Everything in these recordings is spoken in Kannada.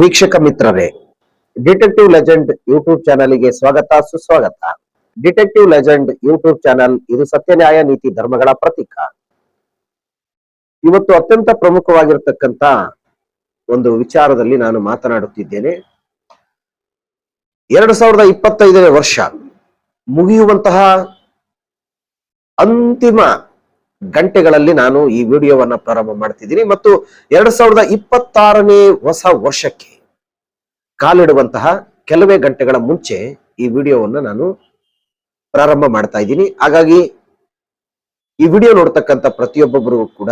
ವೀಕ್ಷಕ ಮಿತ್ರರೇ ಡಿಟೆಕ್ಟಿವ್ ಲೆಜೆಂಡ್ ಯೂಟ್ಯೂಬ್ ಚಾನಲ್ಗೆ ಸ್ವಾಗತ, ಸುಸ್ವಾಗತ. ಡಿಟೆಕ್ಟಿವ್ ಲೆಜೆಂಡ್ ಯೂಟ್ಯೂಬ್ ಚಾನಲ್, ಇದು ಸತ್ಯ ನ್ಯಾಯ ನೀತಿ ಧರ್ಮಗಳ ಪ್ರತೀಕ. ಇವತ್ತು ಅತ್ಯಂತ ಪ್ರಮುಖವಾಗಿರ್ತಕ್ಕಂತ ಒಂದು ವಿಚಾರದಲ್ಲಿ ನಾನು ಮಾತನಾಡುತ್ತಿದ್ದೇನೆ. ಎರಡು ಸಾವಿರದ ಇಪ್ಪತ್ತೈದನೇ ವರ್ಷ ಮುಗಿಯುವಂತಹ ಅಂತಿಮ ಗಂಟೆಗಳಲ್ಲಿ ನಾನು ಈ ವಿಡಿಯೋವನ್ನ ಪ್ರಾರಂಭ ಮಾಡ್ತಿದ್ದೀನಿ. ಮತ್ತು ಎರಡ್ ಸಾವಿರದ ಇಪ್ಪತ್ತಾರನೇ ಹೊಸ ವರ್ಷಕ್ಕೆ ಕಾಲಿಡುವಂತಹ ಕೆಲವೇ ಗಂಟೆಗಳ ಮುಂಚೆ ಈ ವಿಡಿಯೋವನ್ನ ನಾನು ಪ್ರಾರಂಭ ಮಾಡ್ತಾ ಇದ್ದೀನಿ. ಹಾಗಾಗಿ ಈ ವಿಡಿಯೋ ನೋಡ್ತಕ್ಕಂಥ ಪ್ರತಿಯೊಬ್ಬೊಬ್ಬರಿಗೂ ಕೂಡ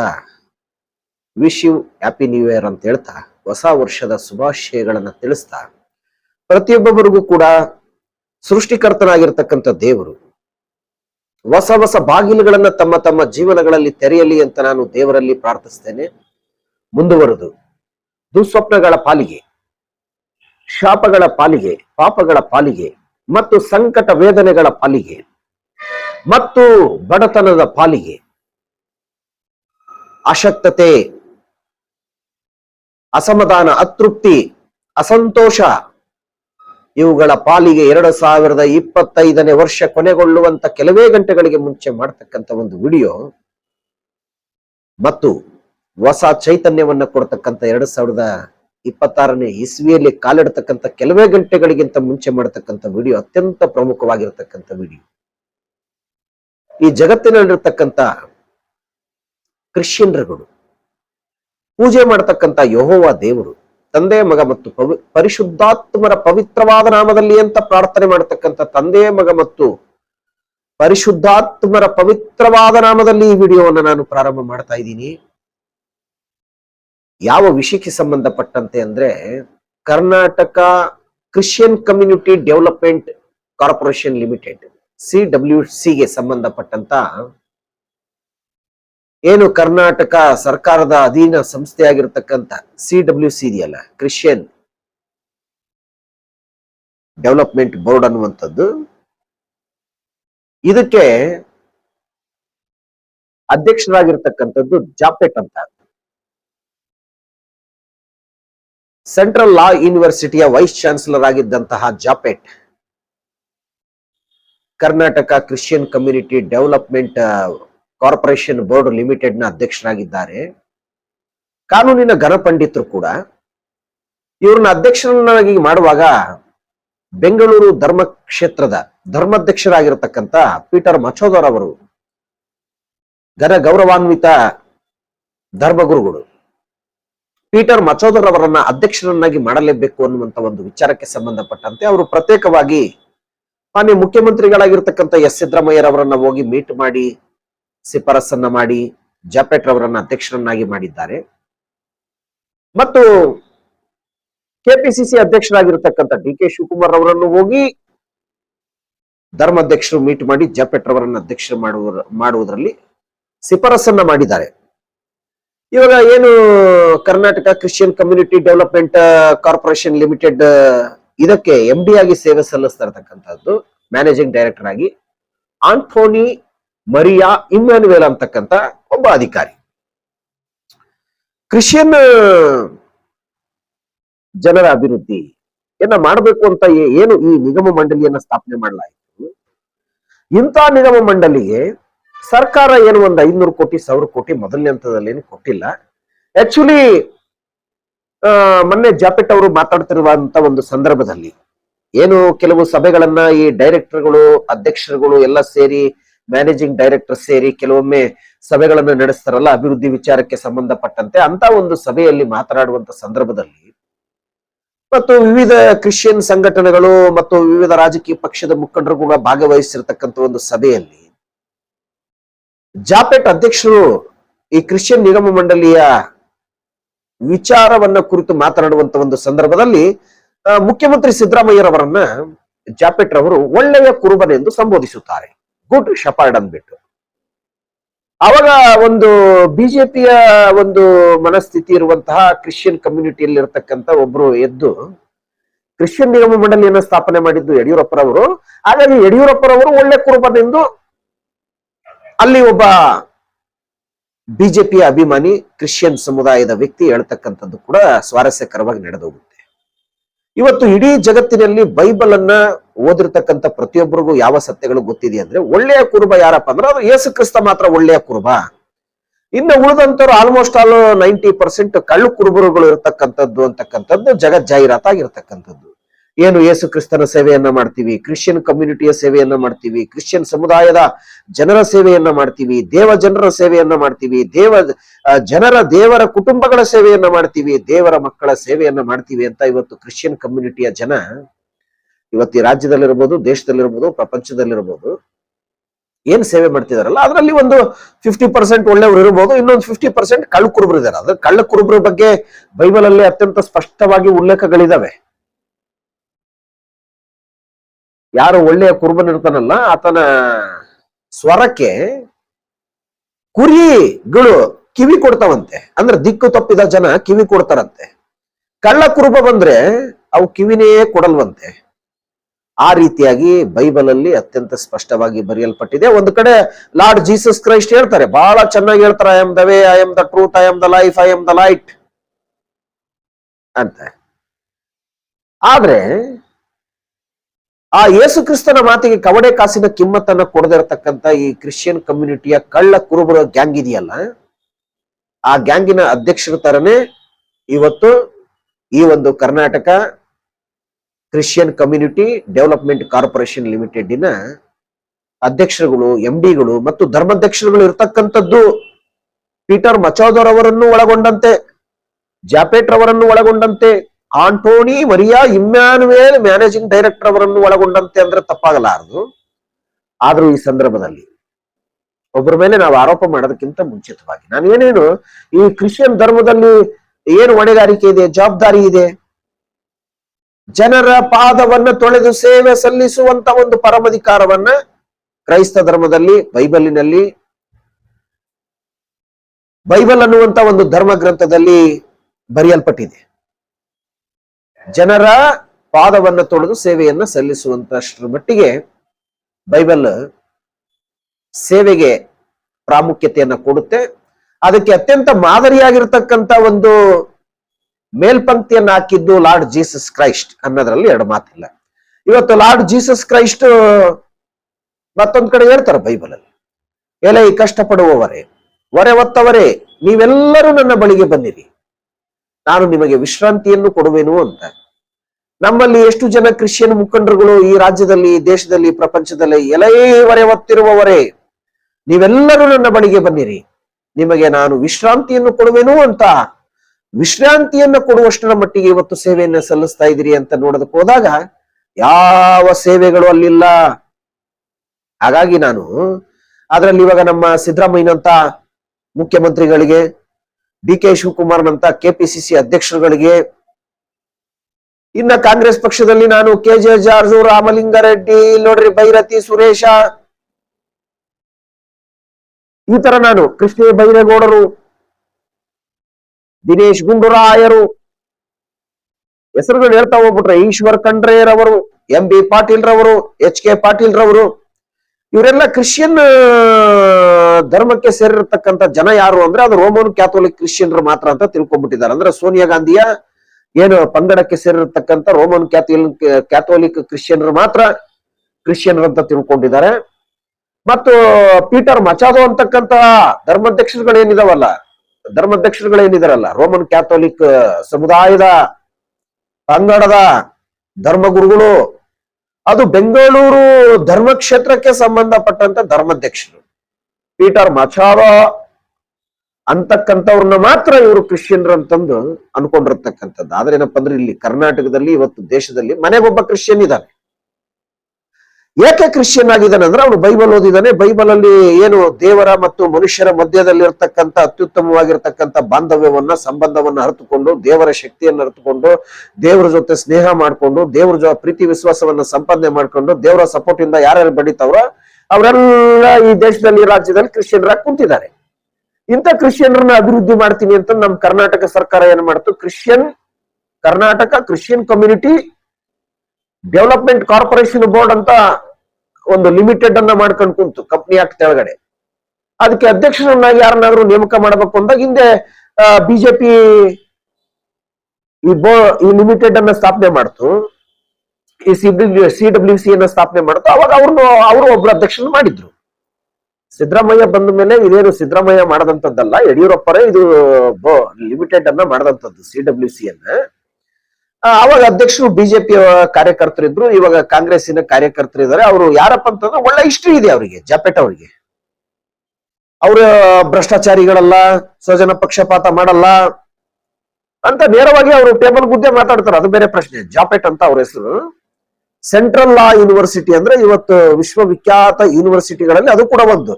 wish you happy new year ಅಂತ ಹೇಳ್ತಾ ಹೊಸ ವರ್ಷದ ಶುಭಾಶಯಗಳನ್ನ ತಿಳಿಸ್ತಾ ಪ್ರತಿಯೊಬ್ಬೊಬ್ಬರಿಗೂ ಕೂಡ ಸೃಷ್ಟಿಕರ್ತನಾಗಿರ್ತಕ್ಕಂಥ ದೇವರು ಹೊಸ ಹೊಸ ಬಾಗಿಲುಗಳನ್ನ ತಮ್ಮ ತಮ್ಮ ಜೀವನಗಳಲ್ಲಿ ತೆರೆಯಲಿ ಅಂತ ನಾನು ದೇವರಲ್ಲಿ ಪ್ರಾರ್ಥಿಸ್ತೇನೆ. ಮುಂದುವರೆದು, ದುಸ್ವಪ್ನಗಳ ಪಾಲಿಗೆ, ಶಾಪಗಳ ಪಾಲಿಗೆ, ಪಾಪಗಳ ಪಾಲಿಗೆ, ಮತ್ತು ಸಂಕಟ ವೇದನೆಗಳ ಪಾಲಿಗೆ, ಮತ್ತು ಬಡತನದ ಪಾಲಿಗೆ, ಅಶಕ್ತತೆ, ಅಸಮಾಧಾನ, ಅತೃಪ್ತಿ, ಅಸಂತೋಷ ಇವುಗಳ ಪಾಲಿಗೆ ಎರಡು ಸಾವಿರದ ಇಪ್ಪತ್ತೈದನೇ ವರ್ಷ ಕೊನೆಗೊಳ್ಳುವಂತ ಕೆಲವೇ ಗಂಟೆಗಳಿಗೆ ಮುಂಚೆ ಮಾಡತಕ್ಕಂತ ಒಂದು ವಿಡಿಯೋ. ಮತ್ತು ಹೊಸ ಚೈತನ್ಯವನ್ನು ಕೊಡ್ತಕ್ಕಂಥ ಎರಡು ಸಾವಿರದ ಇಪ್ಪತ್ತಾರನೇ ಇಸ್ವಿಯಲ್ಲಿ ಕಾಲಿಡ್ತಕ್ಕಂಥ ಕೆಲವೇ ಗಂಟೆಗಳಿಗಿಂತ ಮುಂಚೆ ಮಾಡತಕ್ಕಂಥ ವಿಡಿಯೋ, ಅತ್ಯಂತ ಪ್ರಮುಖವಾಗಿರ್ತಕ್ಕಂಥ ವಿಡಿಯೋ. ಈ ಜಗತ್ತಿನಲ್ಲಿರ್ತಕ್ಕಂಥ ಕ್ರಿಶ್ಚಿಯನ್ರುಗಳು, ಪೂಜೆ ಮಾಡತಕ್ಕಂಥ ಯಹೋವ ದೇವರು ತಂದೆ ಮಗ ಮತ್ತು ಪರಿಶುದ್ಧಾತ್ಮರ ಪವಿತ್ರವಾದ ನಾಮದಲ್ಲಿ ಅಂತ ಪ್ರಾರ್ಥನೆ ಮಾಡತಕ್ಕಂಥ ತಂದೆ ಮಗ ಮತ್ತು ಪರಿಶುದ್ಧಾತ್ಮರ ಪವಿತ್ರವಾದ ನಾಮದಲ್ಲಿ ಈ ವಿಡಿಯೋವನ್ನು ನಾನು ಪ್ರಾರಂಭ ಮಾಡ್ತಾ ಇದ್ದೀನಿ. ಯಾವ ವಿಷಯಕ್ಕೆ ಸಂಬಂಧಪಟ್ಟಂತೆ ಅಂದ್ರೆ Karnataka Christian community development corporation limited, C W ಸಿಗೆ ಸಂಬಂಧಪಟ್ಟಂತ ಏನು ಕರ್ನಾಟಕ ಸರ್ಕಾರದ ಅಧೀನ ಸಂಸ್ಥೆಯಾಗಿರ್ತಕ್ಕಂಥ ಸಿ ಡಬ್ಲ್ಯೂ ಸಿ ಇದೆಯಲ್ಲ ಕ್ರಿಶ್ಚಿಯನ್ ಡೆವಲಪ್ಮೆಂಟ್ ಬೋರ್ಡ್ ಅನ್ನುವಂಥದ್ದು. ಇದಕ್ಕೆ ಅಧ್ಯಕ್ಷರಾಗಿರ್ತಕ್ಕಂಥದ್ದು ಜಾಪೆಟ್ ಅಂತ. ಸೆಂಟ್ರಲ್ ಲಾ ಯೂನಿವರ್ಸಿಟಿಯ vice chancellor ಆಗಿದ್ದಂತಹ Japhet Karnataka Christian community development corporation board ಲಿಮಿಟೆಡ್ನ ಅಧ್ಯಕ್ಷರಾಗಿದ್ದಾರೆ. ಕಾನೂನಿನ ಘನಪಂಡಿತರು ಕೂಡ ಇವ್ರನ್ನ ಅಧ್ಯಕ್ಷರನ್ನಾಗಿ ಮಾಡುವಾಗ ಬೆಂಗಳೂರು ಧರ್ಮ ಕ್ಷೇತ್ರದ ಧರ್ಮಾಧ್ಯಕ್ಷರಾಗಿರತಕ್ಕಂತ ಪೀಟರ್ ಮಚೋದರ್ ಅವರು ಘನ ಗೌರವಾನ್ವಿತ ಧರ್ಮಗುರುಗಳು. ಪೀಟರ್ ಮಚೋದರ್ ಅವರನ್ನ ಅಧ್ಯಕ್ಷರನ್ನಾಗಿ ಮಾಡಲೇಬೇಕು ಅನ್ನುವಂತ ಒಂದು ವಿಚಾರಕ್ಕೆ ಸಂಬಂಧಪಟ್ಟಂತೆ ಅವರು ಪ್ರತ್ಯೇಕವಾಗಿ ಮಾನ್ಯ ಮುಖ್ಯಮಂತ್ರಿಗಳಾಗಿರ್ತಕ್ಕಂಥ ಎಸ್ ಸಿದ್ದರಾಮಯ್ಯರವರನ್ನ ಹೋಗಿ ಮೀಟ್ ಮಾಡಿ ಶಿಫಾರಸನ್ನ ಮಾಡಿ ಜಾಪೆಟ್ ರವರನ್ನ ಅಧ್ಯಕ್ಷರನ್ನಾಗಿ ಮಾಡಿದ್ದಾರೆ. ಮತ್ತು ಕೆಪಿಸಿಸಿ ಅಧ್ಯಕ್ಷರಾಗಿರತಕ್ಕಂಥ ಡಿ ಕೆ ಶಿವಕುಮಾರ್ ಅವರನ್ನು ಹೋಗಿ ಧರ್ಮಾಧ್ಯಕ್ಷರು ಮೀಟ್ ಮಾಡಿ ಜಾಪೆಟ್ ರವರನ್ನ ಅಧ್ಯಕ್ಷರು ಮಾಡುವ ಮಾಡುವುದರಲ್ಲಿ ಶಿಫಾರಸನ್ನ ಮಾಡಿದ್ದಾರೆ. ಇವಾಗ ಏನು Karnataka Christian community development corporation limited ಇದಕ್ಕೆ ಎಂ ಡಿ ಆಗಿ ಸೇವೆ ಸಲ್ಲಿಸ್ತಾ ಇರತಕ್ಕಂಥದ್ದು ಮ್ಯಾನೇಜಿಂಗ್ ಡೈರೆಕ್ಟರ್ ಆಗಿ ಆಂಥೋನಿ ಮರಿಯಾ ಇಮ್ಯಾನುವೇಲ್ ಅಂತಕ್ಕಂತ ಒಬ್ಬ ಅಧಿಕಾರಿ. ಕ್ರಿಶ್ಚಿಯನ್ ಜನರ ಅಭಿವೃದ್ಧಿ ಏನ ಮಾಡಬೇಕು ಅಂತ ಏನು ಈ ನಿಗಮ ಮಂಡಳಿಯನ್ನ ಸ್ಥಾಪನೆ ಮಾಡಲಾಯಿತು? ಇಂಥ ನಿಗಮ ಮಂಡಳಿಗೆ ಸರ್ಕಾರ ಏನು ಒಂದು ಐದ್ನೂರು ಕೋಟಿ, ಸಾವಿರ ಕೋಟಿ ಮೊದಲನೇ ಹಂತದಲ್ಲಿ ಏನು ಕೊಟ್ಟಿಲ್ಲ ಆಕ್ಚುಲಿ ಮೊನ್ನೆ ಜಾಪೆಟ್ ಅವರು ಮಾತಾಡ್ತಿರುವಂತ ಒಂದು ಸಂದರ್ಭದಲ್ಲಿ ಏನು ಕೆಲವು ಸಭೆಗಳನ್ನ ಈ ಡೈರೆಕ್ಟರ್ಗಳು, ಅಧ್ಯಕ್ಷರುಗಳು ಎಲ್ಲ ಸೇರಿ ಮ್ಯಾನೇಜಿಂಗ್ ಡೈರೆಕ್ಟರ್ ಸೇರಿ ಕೆಲವೊಮ್ಮೆ ಸಭೆಗಳನ್ನು ನಡೆಸ್ತಾರಲ್ಲ, ಅಭಿವೃದ್ಧಿ ವಿಚಾರಕ್ಕೆ ಸಂಬಂಧಪಟ್ಟಂತೆ ಅಂತ ಒಂದು ಸಭೆಯಲ್ಲಿ ಮಾತನಾಡುವಂತ ಸಂದರ್ಭದಲ್ಲಿ ಮತ್ತು ವಿವಿಧ ಕ್ರಿಶ್ಚಿಯನ್ ಸಂಘಟನೆಗಳು ಮತ್ತು ವಿವಿಧ ರಾಜಕೀಯ ಪಕ್ಷದ ಮುಖಂಡರು ಕೂಡ ಭಾಗವಹಿಸಿರ್ತಕ್ಕಂಥ ಒಂದು ಸಭೆಯಲ್ಲಿ ಜಾಪೆಟ್ ಅಧ್ಯಕ್ಷರು ಈ ಕ್ರಿಶ್ಚಿಯನ್ ನಿಗಮ ಮಂಡಳಿಯ ವಿಚಾರವನ್ನ ಕುರಿತು ಮಾತನಾಡುವಂತ ಒಂದು ಸಂದರ್ಭದಲ್ಲಿ ಮುಖ್ಯಮಂತ್ರಿ ಸಿದ್ದರಾಮಯ್ಯರವರನ್ನ ಜಾಪೆಟ್ ರವರು ಒಳ್ಳೆಯ ಕುರುಬನೆಂದು ಸಂಬೋಧಿಸುತ್ತಾರೆ. ಗುಡ್ ಶಪಾರ್ಡ್ ಅಂದ್ಬಿಟ್ಟು. ಅವಾಗ ಒಂದು ಬಿಜೆಪಿಯ ಒಂದು ಮನಸ್ಥಿತಿ ಇರುವಂತಹ ಕ್ರಿಶ್ಚಿಯನ್ ಕಮ್ಯುನಿಟಿಯಲ್ಲಿ ಇರತಕ್ಕಂತ ಒಬ್ರು ಎದ್ದು ಕ್ರಿಶ್ಚಿಯನ್ ನಿಗಮ ಮಂಡಳಿಯನ್ನು ಸ್ಥಾಪನೆ ಮಾಡಿದ್ದು ಯಡಿಯೂರಪ್ಪರವರು. ಹಾಗಾಗಿ ಯಡಿಯೂರಪ್ಪರವರು ಒಳ್ಳೆ ಕುರುಬನೆಂದು ಅಲ್ಲಿ ಒಬ್ಬ ಬಿಜೆಪಿಯ ಅಭಿಮಾನಿ ಕ್ರಿಶ್ಚಿಯನ್ ಸಮುದಾಯದ ವ್ಯಕ್ತಿ ಹೇಳ್ತಕ್ಕಂಥದ್ದು ಕೂಡ ಸ್ವಾರಸ್ಯಕರವಾಗಿ ನಡೆದೋಗುತ್ತೆ. ಇವತ್ತು ಇಡೀ ಜಗತ್ತಿನಲ್ಲಿ ಬೈಬಲ್ ಅನ್ನ ಓದಿರ್ತಕ್ಕಂಥ ಪ್ರತಿಯೊಬ್ಬರಿಗೂ ಯಾವ ಸತ್ಯಗಳು ಗೊತ್ತಿದೆ ಅಂದ್ರೆ ಒಳ್ಳೆಯ ಕುರುಬ ಯಾರಪ್ಪ ಅಂದ್ರೆ ಅದು ಯೇಸು ಕ್ರಿಸ್ತ ಮಾತ್ರ ಒಳ್ಳೆಯ ಕುರುಬ. ಇನ್ನು ಉಳಿದಂತವ್ರು ಆಲ್ಮೋಸ್ಟ್ ಆಲ್ ನೈಂಟಿ ಪರ್ಸೆಂಟ್ ಕಳ್ಳು ಕುರುಬರುಗಳು ಇರತಕ್ಕಂಥದ್ದು ಅಂತಕ್ಕಂಥದ್ದು ಜಗತ್ ಜಾಹೀರಾತಾಗಿರ್ತಕ್ಕಂಥದ್ದು ಏನು ಯೇಸು ಕ್ರಿಸ್ತನ ಸೇವೆಯನ್ನ ಮಾಡ್ತೀವಿ? ಕ್ರಿಶ್ಚಿಯನ್ ಕಮ್ಯುನಿಟಿಯ ಸೇವೆಯನ್ನ ಮಾಡ್ತೀವಿ. ಕ್ರಿಶ್ಚಿಯನ್ ಸಮುದಾಯದ ಜನರ ಸೇವೆಯನ್ನ ಮಾಡ್ತೀವಿ. ದೇವ ಜನರ ಸೇವೆಯನ್ನ ಮಾಡ್ತೀವಿ. ದೇವ ಜನರ ದೇವರ ಕುಟುಂಬಗಳ ಸೇವೆಯನ್ನ ಮಾಡ್ತೀವಿ. ದೇವರ ಮಕ್ಕಳ ಸೇವೆಯನ್ನ ಮಾಡ್ತೀವಿ ಅಂತ ಇವತ್ತು ಕ್ರಿಶ್ಚಿಯನ್ ಕಮ್ಯುನಿಟಿಯ ಜನ ಇವತ್ತು ಈ ರಾಜ್ಯದಲ್ಲಿರ್ಬೋದು, ದೇಶದಲ್ಲಿರ್ಬೋದು, ಪ್ರಪಂಚದಲ್ಲಿರ್ಬೋದು ಏನ್ ಸೇವೆ ಮಾಡ್ತಿದಾರಲ್ಲ, ಅದರಲ್ಲಿ ಒಂದು ಫಿಫ್ಟಿ ಪರ್ಸೆಂಟ್ ಒಳ್ಳೆಯವರು ಇರಬಹುದು ಇನ್ನೊಂದು ಫಿಫ್ಟಿ ಪರ್ಸೆಂಟ್ ಕಳ್ಳ ಕುರುಬರು ಅದ್ರ ಕಳ್ಳ ಕುರುಬರ ಬಗ್ಗೆ ಬೈಬಲ್ ಅಲ್ಲಿ ಅತ್ಯಂತ ಸ್ಪಷ್ಟವಾಗಿ ಉಲ್ಲೇಖಗಳಿದಾವೆ. ಯಾರು ಒಳ್ಳೆಯ ಕುರುಬನಿರ್ತಾನಲ್ಲ, ಆತನ ಸ್ವರಕ್ಕೆ ಕುರಿಗಳು ಕಿವಿ ಕೊಡ್ತಾವಂತೆ. ಅಂದ್ರೆ ದಿಕ್ಕು ತಪ್ಪಿದ ಜನ ಕಿವಿ ಕೊಡ್ತಾರಂತೆ. ಕಳ್ಳ ಕುರುಬ ಬಂದ್ರೆ ಅವು ಕಿವಿನೇ ಕೊಡಲ್ವಂತೆ. ಆ ರೀತಿಯಾಗಿ ಬೈಬಲ್ ಅಲ್ಲಿ ಅತ್ಯಂತ ಸ್ಪಷ್ಟವಾಗಿ ಬರೆಯಲ್ಪಟ್ಟಿದೆ. ಒಂದು ಕಡೆ ಲಾರ್ಡ್ ಜೀಸಸ್ ಕ್ರೈಸ್ಟ್ ಹೇಳ್ತಾರೆ ಬಹಳ ಚೆನ್ನಾಗಿ ಹೇಳ್ತಾರೆ I am the way I am the truth I am the life I am the light ಅಂತ. ಆದ್ರೆ ಆ ಯೇಸು ಕ್ರಿಸ್ತನ ಮಾತಿಗೆ ಕವಡೆ ಕಾಸಿನ ಕಿಮ್ಮತ್ತನ್ನ ಕೊಡದಿರತಕ್ಕಂತ ಈ ಕ್ರಿಶ್ಚಿಯನ್ ಕಮ್ಯುನಿಟಿಯ ಕಳ್ಳ ಕುರುಬರ ಗ್ಯಾಂಗ್ ಇದೆಯಲ್ಲ? ಆ ಗ್ಯಾಂಗಿನ ಅಧ್ಯಕ್ಷರ ತರನೇ ಇವತ್ತು ಈ ಒಂದು Karnataka Christian community development corporation limited ಇನ ಅಧ್ಯಕ್ಷರುಗಳು ಎಂ ಡಿಗಳು ಮತ್ತು ಧರ್ಮಾಧ್ಯಕ್ಷರುಗಳು ಇರತಕ್ಕಂಥದ್ದು ಪೀಟರ್ ಮಚೋದರ್ ಅವರನ್ನು ಒಳಗೊಂಡಂತೆ ಜಾಪೇಟ್ ರವರನ್ನು ಒಳಗೊಂಡಂತೆ ಆಂಟೋನಿ ಮರಿಯಾ ಇಮ್ಯಾನುವೇಲ್ ಮ್ಯಾನೇಜಿಂಗ್ ಡೈರೆಕ್ಟರ್ ಅವರನ್ನು ಒಳಗೊಂಡಂತೆ ಅಂದ್ರೆ ತಪ್ಪಾಗಲಾರದು. ಆದ್ರೂ ಈ ಸಂದರ್ಭದಲ್ಲಿ ಒಬ್ಬರ ಮೇಲೆ ನಾವು ಆರೋಪ ಮಾಡೋದಕ್ಕಿಂತ ಮುಂಚಿತವಾಗಿ ನಾನು ಏನೇನು ಈ ಕ್ರಿಶ್ಚಿಯನ್ ಧರ್ಮದಲ್ಲಿ ಏನು ಹೊಣೆಗಾರಿಕೆ ಇದೆ, ಜವಾಬ್ದಾರಿ ಇದೆ? ಜನರ ಪಾದವನ್ನ ತೊಳೆದು ಸೇವೆ ಸಲ್ಲಿಸುವಂತ ಒಂದು ಪರಮಾಧಿಕಾರವನ್ನ ಕ್ರೈಸ್ತ ಧರ್ಮದಲ್ಲಿ, ಬೈಬಲಿನಲ್ಲಿ, ಬೈಬಲ್ ಅನ್ನುವಂತ ಒಂದು ಧರ್ಮ ಗ್ರಂಥದಲ್ಲಿ ಬರೆಯಲ್ಪಟ್ಟಿದೆ. ಜನರ ಪಾದವನ್ನ ತೊಳೆದು ಸೇವೆಯನ್ನ ಸಲ್ಲಿಸುವಂತಷ್ಟರ ಮಟ್ಟಿಗೆ ಬೈಬಲ್ ಸೇವೆಗೆ ಪ್ರಾಮುಖ್ಯತೆಯನ್ನ ಕೊಡುತ್ತೆ. ಅದಕ್ಕೆ ಅತ್ಯಂತ ಮಾದರಿಯಾಗಿರ್ತಕ್ಕಂತ ಒಂದು ಮೇಲ್ಪಂಕ್ತಿಯನ್ನ ಹಾಕಿದ್ದು ಲಾರ್ಡ್ ಜೀಸಸ್ ಕ್ರೈಸ್ಟ್ ಅನ್ನೋದ್ರಲ್ಲಿ ಎರಡು ಮಾತಿಲ್ಲ. ಇವತ್ತು ಲಾರ್ಡ್ ಜೀಸಸ್ ಕ್ರೈಸ್ಟ್ ಮತ್ತೊಂದ್ ಕಡೆ ಹೇಳ್ತಾರೆ ಬೈಬಲ್ ಅಲ್ಲಿ ಎಲೆ ಕಷ್ಟಪಡುವವರೇ, ಹೊರೆ ಹೊತ್ತವರೇ, ನೀವೆಲ್ಲರೂ ನನ್ನ ಬಳಿಗೆ ಬನ್ನಿರಿ. ನಾನು ನಿಮಗೆ ವಿಶ್ರಾಂತಿಯನ್ನು ಕೊಡುವೆನು ಅಂತ. ನಮ್ಮಲ್ಲಿ ಎಷ್ಟು ಜನ ಕ್ರಿಶ್ಚಿಯನ್ ಮುಖಂಡರುಗಳು ಈ ರಾಜ್ಯದಲ್ಲಿ, ದೇಶದಲ್ಲಿ, ಪ್ರಪಂಚದಲ್ಲಿ ಎಲೆಯೇ ಹೊರೆ ಹೊತ್ತಿರುವವರೇ, ನೀವೆಲ್ಲರೂ ನನ್ನ ಬಳಿಗೆ ಬನ್ನಿರಿ. ನಿಮಗೆ ನಾನು ವಿಶ್ರಾಂತಿಯನ್ನು ಕೊಡುವೆನು ಅಂತ. ವಿಶ್ರಾಂತಿಯನ್ನು ಕೊಡುವಷ್ಟರ ಮಟ್ಟಿಗೆ ಇವತ್ತು ಸೇವೆಯನ್ನು ಸಲ್ಲಿಸ್ತಾ ಇದ್ದೀರಿ ಅಂತ ನೋಡೋದಕ್ಕೆ ಹೋದಾಗ ಯಾವ ಸೇವೆಗಳು ಅಲ್ಲಿಲ್ಲ. ಹಾಗಾಗಿ ನಾನು ಅದರಲ್ಲಿ ಇವಾಗ ನಮ್ಮ ಸಿದ್ದರಾಮಯ್ಯನಂತ ಮುಖ್ಯಮಂತ್ರಿಗಳಿಗೆ ಡಿ ಕೆ ಶಿವಕುಮಾರ್ನಂತ ಕೆಪಿಸಿಸಿ ಅಧ್ಯಕ್ಷರುಗಳಿಗೆ ಇನ್ನ ಕಾಂಗ್ರೆಸ್ ಪಕ್ಷದಲ್ಲಿ ನಾನು ಕೆ ಜೆ ಜಾರ್ಜು, ರಾಮಲಿಂಗಾರೆಡ್ಡಿ, ನೋಡ್ರಿ ಭೈರತಿ, ಸುರೇಶ. ಈ ತರ ನಾನು ಕೃಷ್ಣ ಬೈರೇಗೌಡರು, ದಿನೇಶ್ ಗುಂಡೂರಾಯರು, ಹೆಸರುಗಳು ಹೇಳ್ತಾ ಹೋಗ್ಬಿಟ್ರೆ ಈಶ್ವರ್ ಖಂಡ್ರೇರವರು, ಎಂ ಬಿ ಪಾಟೀಲ್ ರವರು ಎಚ್ ಕೆ ಪಾಟೀಲ್ ರವರು ಇವರೆಲ್ಲ ಕ್ರಿಶ್ಚಿಯನ್ ಧರ್ಮಕ್ಕೆ ಸೇರಿರ್ತಕ್ಕಂಥ ಜನ ಯಾರು ಅಂದ್ರೆ ಅದು ರೋಮನ್ ಕ್ಯಾಥೋಲಿಕ್ ಕ್ರಿಶ್ಚಿಯನ್ರು ಮಾತ್ರ ಅಂತ ತಿಳ್ಕೊಂಡ್ಬಿಟ್ಟಿದ್ದಾರೆ. ಅಂದ್ರೆ ಸೋನಿಯಾ ಗಾಂಧಿಯ ಏನು ಪಂಗಡಕ್ಕೆ ಸೇರಿರ್ತಕ್ಕಂಥ ರೋಮನ್ ಕ್ಯಾಥೋಲಿಕ್ ಕ್ಯಾಥೋಲಿಕ್ ಕ್ರಿಶ್ಚಿಯನ್ರು ಮಾತ್ರ ಕ್ರಿಶ್ಚಿಯನ್ರು ಅಂತ ತಿಳ್ಕೊಂಡಿದ್ದಾರೆ. ಮತ್ತು ಪೀಟರ್ ಮಚಾದೋ ಅಂತಕ್ಕಂತ ಧರ್ಮಾಧ್ಯಕ್ಷರುಗಳೇನಿದಾವಲ್ಲ ಏನಿದಾವಲ್ಲ, ಧರ್ಮಾಧ್ಯಕ್ಷರುಗಳು ಏನಿದಾರಲ್ಲ, ರೋಮನ್ ಕ್ಯಾಥೋಲಿಕ್ ಸಮುದಾಯದ, ಪಂಗಡದ ಧರ್ಮಗುರುಗಳು ಅದು ಬೆಂಗಳೂರು ಧರ್ಮಕ್ಷೇತ್ರಕ್ಕೆ ಸಂಬಂಧಪಟ್ಟಂತ ಧರ್ಮಾಧ್ಯಕ್ಷರು. ಪೀಟರ್ ಮಚಾವ ಅಂತಕ್ಕಂಥವ್ರನ್ನ ಮಾತ್ರ ಇವರು ಕ್ರಿಶ್ಚಿಯನ್ರು ಅಂತಂದು ಅನ್ಕೊಂಡಿರ್ತಕ್ಕಂಥದ್ದು. ಆದ್ರೆ ಏನಪ್ಪಾ ಅಂದ್ರೆ ಇಲ್ಲಿ ಕರ್ನಾಟಕದಲ್ಲಿ ಇವತ್ತು ದೇಶದಲ್ಲಿ ಮನೆಗೊಬ್ಬ ಕ್ರಿಶ್ಚಿಯನ್ ಇದ್ದಾನೆ ಏಕೆ ಕ್ರಿಶ್ಚಿಯನ್ ಆಗಿದ್ದಾನೆ ಅಂದ್ರೆ ಅವನು ಬೈಬಲ್ ಓದಿದ್ದಾನೆ. ಬೈಬಲ್ ಅಲ್ಲಿ ಏನು ದೇವರ ಮತ್ತು ಮನುಷ್ಯರ ಮಧ್ಯದಲ್ಲಿ ಇರತಕ್ಕಂತ ಅತ್ಯುತ್ತಮವಾಗಿರ್ತಕ್ಕಂಥ ಬಾಂಧವ್ಯವನ್ನ, ಸಂಬಂಧವನ್ನ ಅರಿತುಕೊಂಡು, ದೇವರ ಶಕ್ತಿಯನ್ನ ಅರಿತುಕೊಂಡು, ದೇವರ ಜೊತೆ ಸ್ನೇಹ ಮಾಡ್ಕೊಂಡು, ದೇವರ ಜೊತೆ ಪ್ರೀತಿ ವಿಶ್ವಾಸವನ್ನ ಸಂಪಾದನೆ ಮಾಡ್ಕೊಂಡು, ದೇವರ ಸಪೋರ್ಟ್ ಇಂದ ಯಾರ್ಯಾರು ಬೆಳಿತಾವ್ರೋ ಅವರೆಲ್ಲ ಈ ದೇಶದಲ್ಲಿ ರಾಜ್ಯದಲ್ಲಿ ಕ್ರಿಶ್ಚಿಯನ್ರಾಗಿ ಕುಂತಿದ್ದಾರೆ. ಇಂಥ ಕ್ರಿಶ್ಚಿಯನ್ರನ್ನ ಅಭಿವೃದ್ಧಿ ಮಾಡ್ತೀನಿ ಅಂತ ನಮ್ಮ ಕರ್ನಾಟಕ ಸರ್ಕಾರ ಏನ್ ಮಾಡ್ತು? Christian Karnataka Christian community development corporation board ಅಂತ ಒಂದು ಲಿಮಿಟೆಡ್ ಅನ್ನ ಮಾಡ್ಕೊಂಡು ಕುಂತು ಕಂಪ್ನಿ ಆಕ್ಟ್ ಕೆಳಗಡೆ. ಅದಕ್ಕೆ ಅಧ್ಯಕ್ಷರನ್ನಾಗಿ ಯಾರನ್ನಾದ್ರೂ ನೇಮಕ ಮಾಡಬೇಕು ಅಂದಾಗ ಹಿಂದೆ ಬಿಜೆಪಿ ಈ ಬೋ, ಈ ಲಿಮಿಟೆಡ್ ಅನ್ನ ಸ್ಥಾಪನೆ ಮಾಡ್ತು. ಈ ಸಿ ಸಿ ಡಬ್ಲ್ಯೂ ಸಿ ಅನ್ನ ಸ್ಥಾಪನೆ ಮಾಡ್ತು. ಅವಾಗ ಅವ್ರನ್ನು ಅವರು ಒಬ್ರು ಅಧ್ಯಕ್ಷನ ಮಾಡಿದ್ರು. ಸಿದ್ದರಾಮಯ್ಯ ಬಂದ ಮೇಲೆ ಇದೇನು ಸಿದ್ದರಾಮಯ್ಯ ಮಾಡದಂತದ್ದಲ್ಲ ಯಡಿಯೂರಪ್ಪರೇ ಇದು ಲಿಮಿಟೆಡ್ ಅನ್ನ ಮಾಡದಂತದ್ದು ಸಿ ಡಬ್ಲ್ಯೂ ಸಿ ಅನ್ನ. ಅವಾಗ ಅಧ್ಯಕ್ಷರು ಬಿಜೆಪಿ ಕಾರ್ಯಕರ್ತರಿದ್ರು, ಇವಾಗ ಕಾಂಗ್ರೆಸ್ಸಿನ ಕಾರ್ಯಕರ್ತರಿದ್ದಾರೆ. ಅವರು ಯಾರಪ್ಪ ಅಂತಂದ್ರೆ ಒಳ್ಳೆ ಹಿಸ್ಟ್ರಿ ಇದೆ ಅವರಿಗೆ, ಜಾಪೆಟ್ ಅವರಿಗೆ. ಅವ್ರ ಭ್ರಷ್ಟಾಚಾರಿಗಳಲ್ಲ, ಸ್ವಜನ ಪಕ್ಷಪಾತ ಮಾಡಲ್ಲ ಅಂತ ನೇರವಾಗಿ ಅವರು ಟೇಬಲ್ ಗುದ್ದೆ ಮಾತಾಡ್ತಾರೆ. ಅದು ಬೇರೆ ಪ್ರಶ್ನೆ. ಜಾಪೆಟ್ ಅಂತ ಅವ್ರ ಹೆಸರು. ಸೆಂಟ್ರಲ್ ಲಾ ಯೂನಿವರ್ಸಿಟಿ ಅಂದ್ರೆ ಇವತ್ತು ವಿಶ್ವವಿಖ್ಯಾತ ಯೂನಿವರ್ಸಿಟಿಗಳಲ್ಲಿ ಅದು ಕೂಡ ಒಂದು.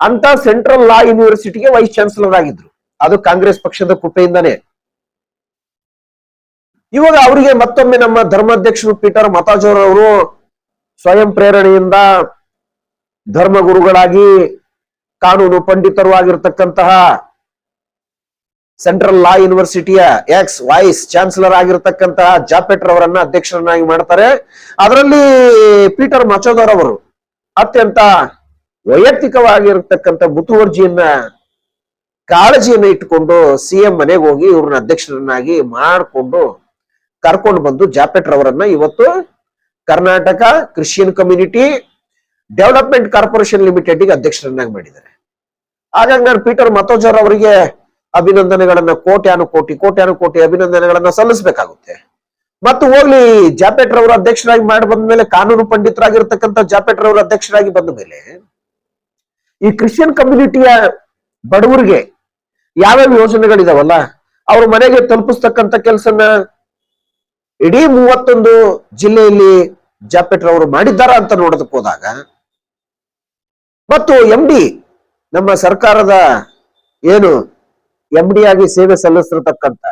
ಅಂತ ಸೆಂಟ್ರಲ್ ಲಾ ಯೂನಿವರ್ಸಿಟಿಗೆ ವೈಸ್ ಚಾನ್ಸಲರ್ ಆಗಿದ್ರು. ಅದು ಕಾಂಗ್ರೆಸ್ ಪಕ್ಷದ ಕೃಪೆಯಿಂದಾನೇ. ಇವಾಗ ಅವರಿಗೆ ಮತ್ತೊಮ್ಮೆ ನಮ್ಮ ಧರ್ಮಾಧ್ಯಕ್ಷರು ಪೀಟರ್ ಮತಾಜೋರ್ ಅವರು ಸ್ವಯಂ ಪ್ರೇರಣೆಯಿಂದ ಧರ್ಮಗುರುಗಳಾಗಿ ಕಾನೂನು ಪಂಡಿತರು ಆಗಿರ್ತಕ್ಕಂತಹ ಸೆಂಟ್ರಲ್ ಲಾ ಯೂನಿವರ್ಸಿಟಿಯ ಎಕ್ಸ್ ವೈಸ್ ಚಾನ್ಸಲರ್ ಆಗಿರತಕ್ಕಂತಹ ಜಾಪೆಟ್ ಅವರನ್ನ ಅಧ್ಯಕ್ಷರನ್ನಾಗಿ ಮಾಡ್ತಾರೆ. ಅದರಲ್ಲಿ ಪೀಟರ್ ಮಚೋದರ್ ಅವರು ಅತ್ಯಂತ ವೈಯಕ್ತಿಕವಾಗಿರತಕ್ಕಂಥ ಮುತುವರ್ಜಿಯನ್ನ ಕಾಳಜಿಯನ್ನ ಇಟ್ಟುಕೊಂಡು ಸಿಎಂ ಮನೆಗೆ ಹೋಗಿ ಇವ್ರನ್ನ ಅಧ್ಯಕ್ಷರನ್ನಾಗಿ ಮಾಡಿಕೊಂಡು ಕರ್ಕೊಂಡು ಬಂದು ಜಾಪೆಟ್ ರವರನ್ನ ಇವತ್ತು Karnataka Christian community development corporation ಲಿಮಿಟೆಡ್ಗೆ ಅಧ್ಯಕ್ಷರನ್ನಾಗಿ ಮಾಡಿದ್ದಾರೆ. ಹಾಗಾಗಿ ನಾನು ಪೀಟರ್ ಮತೋಜರ್ ಅವರಿಗೆ ಅಭಿನಂದನೆಗಳನ್ನ ಕೋಟ್ಯಾನು ಕೋಟಿ ಕೋಟ್ಯಾನು ಕೋಟಿ ಅಭಿನಂದನೆಗಳನ್ನ ಸಲ್ಲಿಸಬೇಕಾಗುತ್ತೆ. ಮತ್ತು ಹೋಗ್ಲಿ, ಜಾಪೆಟ್ ರವರು ಅಧ್ಯಕ್ಷರಾಗಿ ಮಾಡಿ ಬಂದ ಮೇಲೆ ಕಾನೂನು ಪಂಡಿತರಾಗಿರ್ತಕ್ಕಂಥ ಜಾಪೆಟ್ ರವರು ಅಧ್ಯಕ್ಷರಾಗಿ ಬಂದ ಮೇಲೆ ಈ ಕ್ರಿಶ್ಚಿಯನ್ ಕಮ್ಯುನಿಟಿಯ ಬಡವರಿಗೆ ಯಾವ್ಯಾವ ಯೋಜನೆಗಳಿದಾವಲ್ಲ, ಅವ್ರ ಮನೆಗೆ ತಲುಪಿಸ್ತಕ್ಕಂಥ ಕೆಲಸನ ಇಡೀ ಮೂವತ್ತೊಂದು ಜಿಲ್ಲೆಯಲ್ಲಿ ಜಾಪೇಟ್ ಅವರು ಮಾಡಿದ್ದಾರ ಅಂತ ನೋಡೋದಕ್ಕೆ ಹೋದಾಗ, ಮತ್ತು ಎಂ ಡಿ ನಮ್ಮ ಸರ್ಕಾರದ ಏನು ಎಂ ಡಿ ಆಗಿ ಸೇವೆ ಸಲ್ಲಿಸಿರ್ತಕ್ಕಂಥ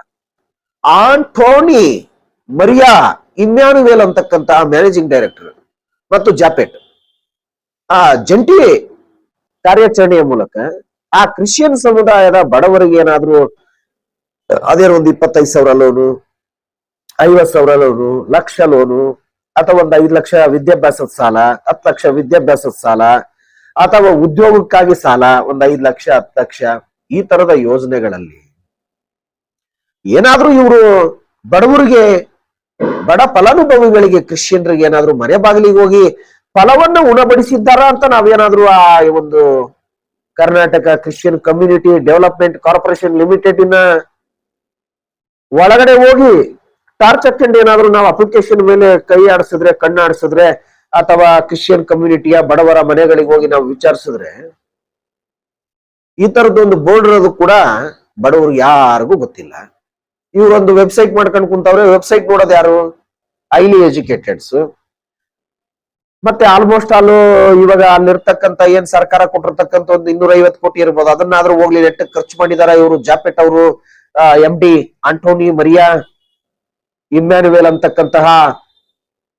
ಆಂಟೋನಿ ಮರಿಯಾ ಇಮ್ಯಾನುವೇಲ್ ಅಂತಕ್ಕಂಥ ಮ್ಯಾನೇಜಿಂಗ್ ಡೈರೆಕ್ಟರ್ ಮತ್ತು ಜಾಪೆಟ್ ಆ ಜಂಟಿ ಕಾರ್ಯಾಚರಣೆಯ ಮೂಲಕ ಆ ಕ್ರಿಶ್ಚಿಯನ್ ಸಮುದಾಯದ ಬಡವರಿಗೆ ಏನಾದ್ರೂ ಅದೇನೋ ಒಂದು ಇಪ್ಪತ್ತೈದು ಸಾವಿರ ಲೋನು ಐವತ್ ಸಾವಿರ ಲೋನು, ಲಕ್ಷ ಲೋನು, ಅಥವಾ ಒಂದು ಐದು ಲಕ್ಷ ವಿದ್ಯಾಭ್ಯಾಸದ ಸಾಲ, ಹತ್ತು ಲಕ್ಷ ವಿದ್ಯಾಭ್ಯಾಸದ ಸಾಲ, ಅಥವಾ ಉದ್ಯೋಗಕ್ಕಾಗಿ ಸಾಲ, ಒಂದು ಐದು ಲಕ್ಷ, ಹತ್ತು ಲಕ್ಷ, ಈ ತರದ ಯೋಜನೆಗಳಲ್ಲಿ ಏನಾದ್ರೂ ಇವರು ಬಡವರಿಗೆ, ಬಡ ಫಲಾನುಭವಿಗಳಿಗೆ ಕ್ರಿಶ್ಚಿಯನ್ರಿಗೆ ಏನಾದ್ರೂ ಮನೆ ಬಾಗಿಲಿಗೆ ಹೋಗಿ ಫಲವನ್ನು ಉಣಬಡಿಸಿದ್ದಾರ ಅಂತ ನಾವೇನಾದ್ರೂ ಆ ಒಂದು Karnataka Christian community development corporation limited ಇನ ಒಳಗಡೆ ಹೋಗಿ ಟಾರ್ಚ್ ಹಾಕೊಂಡು ಏನಾದ್ರು ನಾವು ಅಪ್ಲಿಕೇಶನ್ ಮೇಲೆ ಕೈ ಆಡಿಸಿದ್ರೆ, ಕಣ್ಣು ಆಡಿಸಿದ್ರೆ, ಅಥವಾ ಕ್ರಿಶ್ಚಿಯನ್ ಕಮ್ಯುನಿಟಿಯ ಬಡವರ ಮನೆಗಳಿಗೆ ಹೋಗಿ ನಾವು ವಿಚಾರಿಸಿದ್ರೆ, ಈ ತರದೊಂದು ಬೋರ್ಡ್ ಇರೋದು ಕೂಡ ಬಡವರು ಯಾರಿಗೂ ಗೊತ್ತಿಲ್ಲ. ಇವರೊಂದು ವೆಬ್ಸೈಟ್ ಮಾಡ್ಕೊಂಡು ಕುಂತವ್ರೆ ವೆಬ್ಸೈಟ್ ನೋಡೋದು ಯಾರು? ಹೈಲಿ ಎಜುಕೇಟೆಡ್ಸ್ ಮತ್ತೆ ಆಲ್ಮೋಸ್ಟ್ ಆಲ್ ಇವಾಗ ಅಲ್ಲಿರ್ತಕ್ಕಂಥ ಏನ್ ಸರ್ಕಾರ ಕೊಟ್ಟಿರ್ತಕ್ಕಂಥ ಒಂದು ಇನ್ನೂರ ಐವತ್ತು ಕೋಟಿ ಇರ್ಬೋದು, ಅದನ್ನಾದ್ರೂ ಹೋಗ್ಲಿ ನೆಟ್ಟ ಖರ್ಚು ಮಾಡಿದಾರ ಇವರು. ಜಾಪೆಟ್ ಅವರು ಎಂ ಡಿ ಆಂಟೋನಿ ಮರಿಯಾ ಇಮ್ಯಾನುವೇಲ್ ಅಂತಕ್ಕಂತಹ